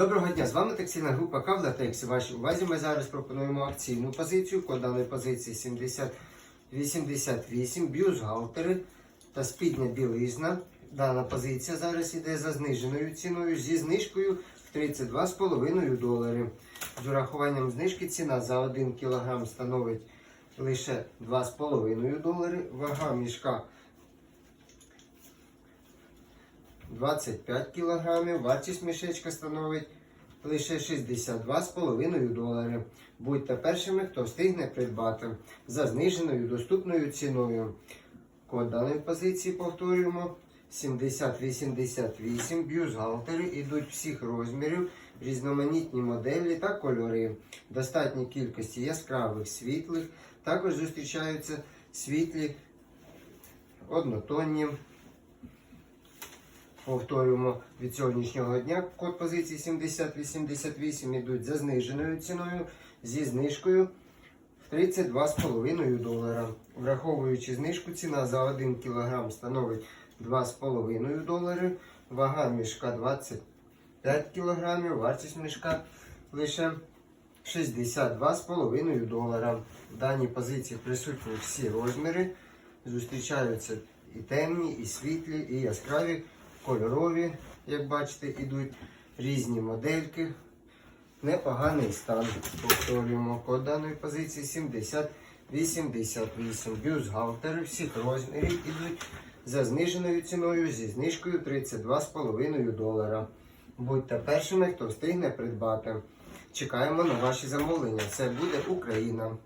Доброго дня, з вами текстильна група Кавлатекс. Вашій увазі ми зараз пропонуємо акційну позицію. Код даної позиції 7088, бюстгальтери та спідня білизна. Дана позиція зараз йде за зниженою ціною зі знижкою в 32,5 долари. З урахуванням знижки ціна за 1 кг становить лише 2,5 долари. Вага мішка 25 кг, вартість мішечка становить лише 62,5 долари. Будьте першими, хто встигне придбати за зниженою доступною ціною. Код даної позиції повторюємо 7088 бюстгальтери ідуть всіх розмірів, різноманітні моделі та кольори. Достатній кількості яскравих світлих. Також зустрічаються світлі однотонні. Повторюємо від сьогоднішнього дня код позиції 7088 йдуть за зниженою ціною зі знижкою в 32,5 долара. Враховуючи знижку, ціна за 1 кг становить 2,5 долари, вага мішка 25 кг, вартість мішка лише 62,5 долара. В даній позиції присутні всі розміри, зустрічаються і темні, і світлі, і яскраві кольорові, як бачите, ідуть різні модельки. Непоганий стан. Повторюємо код даної позиції 7088. Бюстгальтери всіх розмірів ідуть за зниженою ціною зі знижкою 32,5 долара. Будьте першими, хто встигне придбати. Чекаємо на ваші замовлення. Це буде Україна.